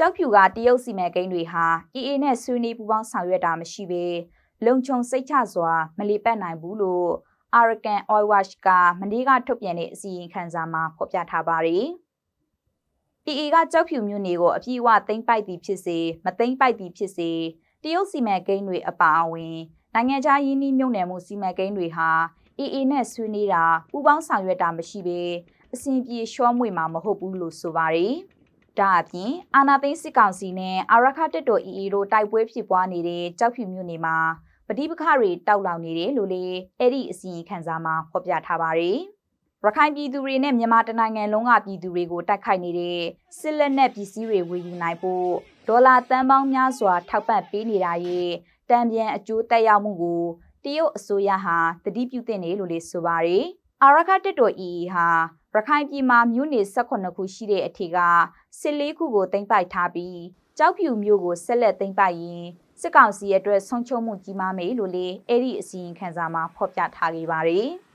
ကြောက်ဖြူကတရုတ်စီမံကိန်းတွေဟာ EA နဲ့ဆွေးနွေးပူးပေါင်းဆောင်ရွက်တာမရှိဘဲလုံခြုံစိတ်ချစွာမလီပတ်နိုင်ဘူးလို့ Arakan Oil Watch ကမနေ့ကထုတ်ပြန်တဲ့အစီရင်ခံစာမှာဖော်ပြထားပါတယ်။ EA ကကြောက်ဖြူမြို့နယ်ကိုအပြည့်အဝသိမ်းပိုက်သည်ဖြစ်စေမသိမ်းပိုက်သည်ဖြစ်စေတရုတ်စီမံကိန်းတွေအပါအဝင်နိုင်ငံခြားယင်းနှိမ့်မြုံနယ်မှုစီမံကိန်းတွေဟာ AA နဲ့ဆွေးနွေးတာပူးပေါင်းဆောင်ရွက်တာမရှိဘဲအစဉ်ပြေရှောမွေမှာမဟုတ်ဘူးလို့ဆိုပါတယ်။ ဒါအပြင်အာနာသိန်းစစ်ကောင်စီနဲ့အာရခတက်တော် AA တို့တိုက်ပွဲဖြစ်ပွားနေတဲ့ကြောက်ဖြူမြို့နယ်မှာပဋိပက္ခတွေတောက်လောင်နေတယ်လို့လေအဲ့ဒီအစီရင်ခံစာမှာဖော်ပြထားပါတယ်။ရခိုင်ပြည်သူတွေနဲ့မြန်မာတနိုင်ငံလုံးကပြည်သူတွေကိုတိုက်ခိုက်နေတဲ့စစ်လက်နက်ပစ္စည်းတွေဝယ်ယူနိုင်ဖို့ဒေါ်လာတန်ပေါင်းများစွာထောက်ပံ့ပေးနေတာရဲ့တံပြန်အကျိုးတက်ရောက်မှုကိုတရုတ်အစိုးရဟာတတိပြုတင်တယ်လို့လေဆိုပါတယ်။အာရခတက်တော် EE ဟာ ရခိုင်ပြည်မှာမြို့နယ်18ခုရှိတဲ့အထက်က14ခုကိုတင်ပိုက်ထားပြီးကြောက်ဖြူမြို့ကိုဆက်လက်တင်ပိုက်ရင်စစ်ကောင်စီအတွက်ဆုံးချုံမှုကြီးမားမယ်လို့လေအဲ့ဒီအစီရင်ခံစာမှာဖော်ပြထားခဲ့ပါတယ်။